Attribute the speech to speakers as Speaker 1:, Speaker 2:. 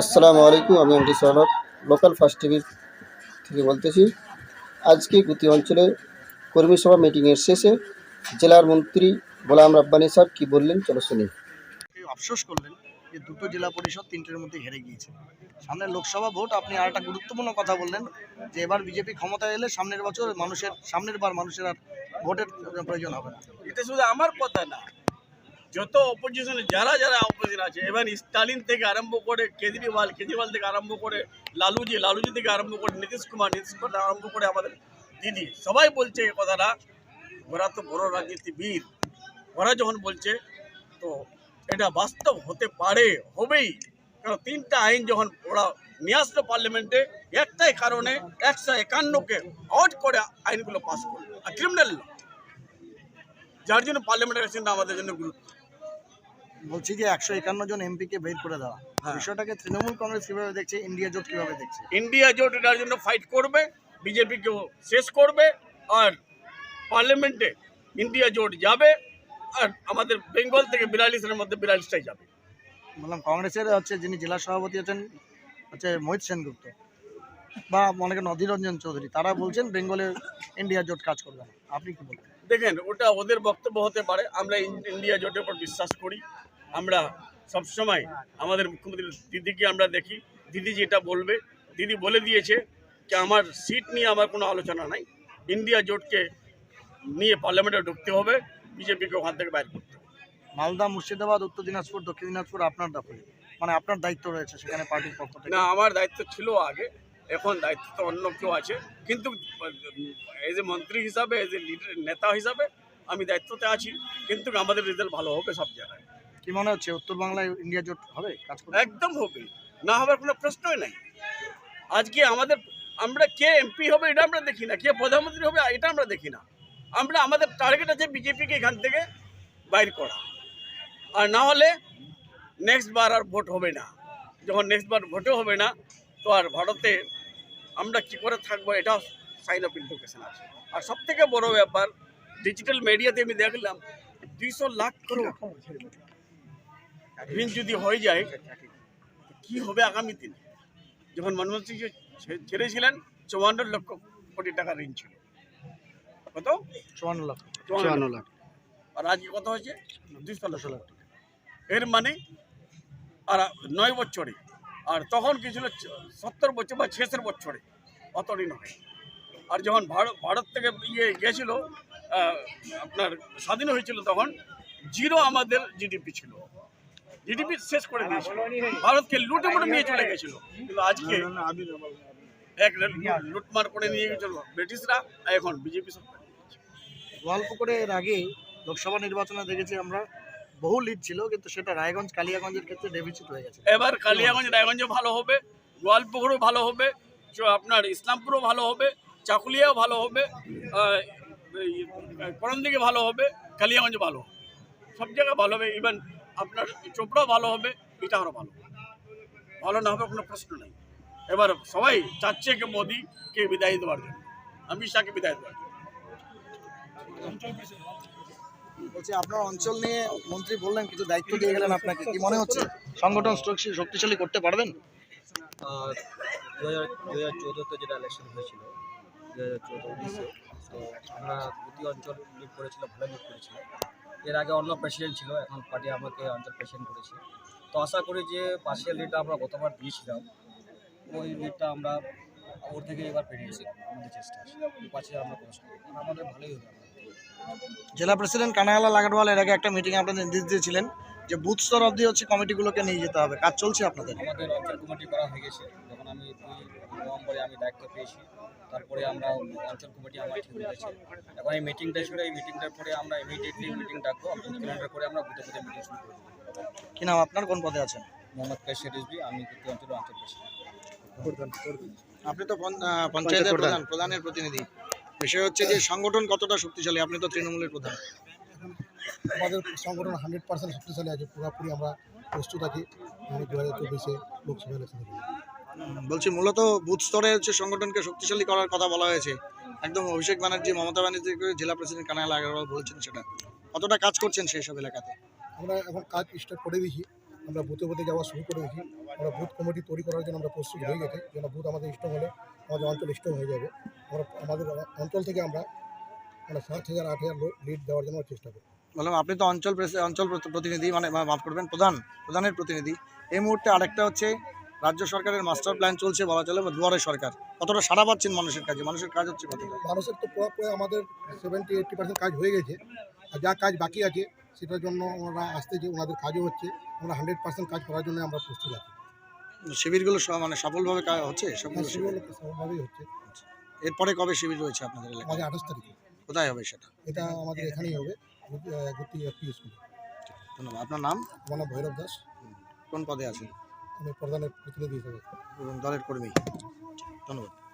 Speaker 1: আসসালামু আলাইকুম আমি MD Sourav local first TV থেকে বলতেছি। আজকে গুতি অঞ্চলে কর্মী সভা মিটিংয়ের শেষে জেলার মন্ত্রী গোলাম রাব্বানি সাহেব কি বললেন? চলো শুনি।
Speaker 2: আফসোস করলেন যে দুটো জেলা পরিষদ তিনটের মধ্যে হেরে গিয়েছে। সামনে লোকসভা ভোট আপনি আর একটা গুরুত্বপূর্ণ কথা বললেন যে এবার বিজেপি ক্ষমতায় এলে সামনের বছর মানুষের সামনের বার মানুষের আর ভোটের প্রয়োজন হবে না।
Speaker 3: এটা শুধু আমার কথা না যত অপোজিশনে যারা যারা অপোজিশন আছে এবার স্টালিন থেকে আরম্ভ করে কেজরিওয়াল কেজরিওয়াল থেকে আরম্ভ করে লালুজি লালুজি থেকে আরম্ভ করে নীতিশ কুমার নীতিশ কুমার আরম্ভ করে আমাদের দিদি, সবাই বলছে এই কথাটা। ওরা তো বড় রাজনীতিবিদ। ওরা যখন বলছে, তো এটা বাস্তব হতে পারে, হবেই। কারণ তিনটা আইন যখন ওরা নিয়ে আসলো পার্লামেন্টে একটাই কারণে একশো একান্নকে আউট করে আইনগুলো পাস করল। আর ক্রিমিনাল যার জন্য পার্লামেন্টের ইলেকশনটা আমাদের জন্য গুরুত্ব।
Speaker 2: বলছি যে একশো একান্ন জন এমপিকে বের করে দেওয়া।
Speaker 3: হ্যাঁ।
Speaker 2: বিষয়টাকে তৃণমূল কংগ্রেস কীভাবে দেখছে ইন্ডিয়া জোট কীভাবে দেখছে?
Speaker 3: ইন্ডিয়া জোট এটার জন্য ফাইট করবে বিজেপিকেও শেষ করবে আর পার্লামেন্টে ইন্ডিয়া জোট যাবে আর আমাদের বেঙ্গল থেকে বিয়াল্লিশের মধ্যে বিয়াল্লিশটাই যাবে।
Speaker 2: বললাম কংগ্রেসের হচ্ছে যিনি জেলা সভাপতি আছেন হচ্ছে মোহিত সেনগুপ্ত বা অনেকে নদীর রঞ্জন চৌধুরী তারা বলছেন বেঙ্গলের ইন্ডিয়া জোট কাজ করবে না। আপনি কি বলবেন?
Speaker 3: দেখেন ওটা ওদের বক্তব্য হতে পারে। আমরা ইন্ডিয়া জোটের উপর বিশ্বাস করি। আমরা সবসময় আমাদের মুখ্যমন্ত্রী দিদিকে আমরা দেখি। দিদি যেটা বলবে দিদি বলে দিয়েছে যে আমার সিট নিয়ে আমার কোনো আলোচনা নাই। ইন্ডিয়া জোটকে নিয়ে পার্লামেন্টে ঢুকতে হবে। বিজেপিকে ওখান থেকে বাইর করতে হবে।
Speaker 2: মালদা মুর্শিদাবাদ উত্তর দিনাজপুর দক্ষিণ দিনাজপুর আপনার দখলে। মানে আপনার দায়িত্ব রয়েছে সেখানে পার্টির পক্ষ থেকে।
Speaker 3: না আমার দায়িত্ব ছিল আগে। এখন দায়িত্ব তো অন্য কেউ আছে। কিন্তু এজ এ মন্ত্রী হিসাবে এজ এ লিডার নেতা হিসাবে আমি দায়িত্বতে আছি। কিন্তু আমাদের রেজাল্ট ভালো হবে সব জায়গায়।
Speaker 2: কি মনে হচ্ছে? উত্তর বাংলায় ইন্ডিয়া জোট হবে কাজ করবে?
Speaker 3: একদম হবে। না হবার কোনো প্রশ্নই নাই। আজকে আমাদের আমরা কে এমপি হবে এটা আমরা দেখি না। কে প্রধানমন্ত্রী হবে এটা আমরা দেখি না। আমরা আমাদের টার্গেট আছে বিজেপিকে এখান থেকে বাইর করা। আর না হলে নেক্সট বার আর ভোট হবে না। যখন নেক্সট বার ভোটও হবে না তো আর ভারতে আমরা কি করে থাকব এটাও সাইন অফ ইন্ডিকেশন আছে। আর সব থেকে বড় ব্যাপার ডিজিটাল মিডিয়াতে আমি দেখলাম দুইশো লাখ করোড় ঋণ যদি হয়ে যায় কি হবে আগামী দিনে? যখন মনমোহন সিং ছেড়েছিলেন চুয়ান্ন লক্ষ কোটি টাকা ঋণ ছিল। কত?
Speaker 2: চুয়ান্ন লাখ।
Speaker 3: চুয়ান্ন লাখ। আর আজকে কত হয়েছে? দুইশো লক্ষ লাখ। টাকা। এর মানে আর নয় বছরে আর তখন কি ছিল? সত্তর বছর বা ছেষট্টি বছরে। অত ঋণ হয় আর যখন ভারত ভারত থেকে ইয়ে গেছিল আপনার স্বাধীন হয়েছিল তখন জিরো আমাদের জিডিপি ছিল। জিডিপি শেষ করে দিয়েছিল। ভারতকে লুটে মুটে নিয়ে চলে গেছিল। কিন্তু আজকে এক লুটমার করে নিয়ে গেছিল ব্রিটিশরা এখন বিজেপি সরকার।
Speaker 2: গোয়ালপুকুরে এর আগে লোকসভা নির্বাচনে দেখেছি আমরা বহু লিড ছিল, কিন্তু সেটা রায়গঞ্জ, কালিয়াগঞ্জের ক্ষেত্রে ডেফিসিট হয়ে গেছে।
Speaker 3: এবার কালিয়াগঞ্জ, রায়গঞ্জও ভালো হবে, গোয়ালপুকুরও ভালো হবে আপনার ইসলামপুরও ভালো হবে, চাকুলিয়াও ভালো হবে করমদিকে ভালো হবে কালিয়াগঞ্জ ভালো সব জায়গায় ভালো হবে ইভেন আপনার চোপড়াও ভালো হবে এটা আরও ভালো। ভালো না হবে কোনো প্রশ্ন নেই। এবার সবাই চাচ্ছে কি মোদিকে বিদায় দেওয়ার জন্য। অমিত শাহকে বিদায় দেওয়ার জন্য।
Speaker 2: বলছি আপনার অঞ্চল নিয়ে মন্ত্রী বললেন কিছু দায়িত্ব দিয়ে গেলেন আপনাকে কি মনে হচ্ছে? সংগঠন শক্তিশালী করতে পারবেন?
Speaker 4: দু হাজার চৌদ্দতে যেটা ইলেকশন হয়েছিল দু হাজার চৌদ্দ উনিশে তো আমরা দুটি অঞ্চল লিড করেছিল ভালো লিড করেছিল। এর আগে অন্য প্রেসিডেন্ট ছিল এখন পার্টি আমাকে অঞ্চল প্রেসিডেন্ট করেছে। তো আশা করি যে পার্সিয়াল লিডটা আমরা গতবার দিয়েছিলাম ওই লিডটা আমরা ওর থেকে এবার পেরিয়েছি আমাদের চেষ্টা আছে পাশে আমরা কষ্ট আমাদের ভালোই হবে।
Speaker 2: জেলা প্রেসিডেন্ট কানায়ালা লাগাডওয়াল এর আগে একটা মিটিংয়ে আপনাদের নির্দেশ দিয়েছিলেন যে বুথ স্তর অবধি হচ্ছে কমিটিগুলোকে নিয়ে যেতে হবে। কাজ চলছে আপনাদের?
Speaker 4: আমাদের অঞ্চল কমিটি করা হয়ে গেছে। যখন আমি দুই নভেম্বরে আমি দায়িত্ব পেয়েছি তারপরে আমরা অঞ্চল কমিটি আমার ঠিক হয়ে গেছে। এখন এই মিটিংটা ছিল এই মিটিংটার পরে আমরা ইমিডিয়েটলি মিটিং ডাকবো। ক্যালেন্ডার করে আমরা বুথে বুথে মিটিং শুরু করব।
Speaker 2: কি নাম আপনার? কোন পদে আছেন?
Speaker 4: মোহাম্মদ কাশির রিজবি আমি দ্বিতীয় অঞ্চলের অঞ্চল প্রেসিডেন্ট
Speaker 2: আপনি তো পঞ্চায়েতের প্রধান। প্রধানের প্রতিনিধি। বিষয় হচ্ছে যে সংগঠন কতটা শক্তিশালী? আপনি তো তৃণমূলের প্রধান।
Speaker 5: আমাদের সংগঠন হান্ড্রেড পার্সেন্ট শক্তিশালী আছে। পুরোপুরি আমরা প্রস্তুত আছি। দু হাজার চব্বিশে লোকসভা ইলেকশনে
Speaker 2: বলছি মূলত বুথ স্তরে হচ্ছে সংগঠনকে শক্তিশালী করার কথা বলা হয়েছে। একদম অভিষেক ব্যানার্জি মমতা ব্যানার্জি জেলা প্রেসিডেন্ট কানাইলা আগরওয়াল বলেছেন সেটা। কতটা কাজ করছেন সেই সব এলাকাতে?
Speaker 5: আমরা এখন কাজ স্টার্ট করে দিয়েছি। আমরা বুথে বুথে যাওয়া শুরু করে দিয়েছি। আমরা বুথ কমিটি তৈরি করার জন্য আমরা প্রস্তুত হয়ে গেছি। যেন বুথ আমাদের স্ট্রং হলে আমাদের অঞ্চল স্ট্রং হয়ে যাবে। আমরা আমাদের অঞ্চল থেকে আমরা মানে সাত হাজার আট হাজার লিড দেওয়ার জন্য চেষ্টা করি
Speaker 2: বললাম আপনি তো অঞ্চল অঞ্চল প্রতিনিধি মানে মাফ করবেন প্রধান প্রধানের প্রতিনিধি। এই মুহূর্তে আরেকটা হচ্ছে রাজ্য সরকারের মাস্টার প্ল্যান চলছে বলা চলে দুয়ারে সরকার। কতটা সারা পাচ্ছেন মানুষের কাজে? মানুষের কাজ হচ্ছে কতটা?
Speaker 5: মানুষের তো পুরোপুরি আমাদের সেভেন্টি এইটটি পার্সেন্ট কাজ হয়ে গেছে। আর যা কাজ বাকি আছে সেটার জন্য ওনারা আসতে যে ওনাদের কাজও হচ্ছে আমরা হান্ড্রেড পার্সেন্ট কাজ করার জন্য আমরা প্রস্তুত আছি।
Speaker 2: শিবিরগুলো মানে সফলভাবে কা- হচ্ছে? সবগুলো শিবির?
Speaker 5: সেগুলো হচ্ছে।
Speaker 2: এরপরে কবে শিবির রয়েছে আপনাদের এলাকায়?
Speaker 5: আমাদের আঠাশ তারিখে।
Speaker 2: কোথায় হবে সেটা?
Speaker 5: এটা আমাদের এখানেই হবে গুটি এফপি স্কুলে।
Speaker 2: ধন্যবাদ। আপনার নাম?
Speaker 5: আমার নাম ভৈরব দাস।
Speaker 2: কোন পদে আছেন?
Speaker 5: আমি প্রধানের প্রতিনিধি হিসেবে।
Speaker 2: এবং দলের কর্মী। ধন্যবাদ।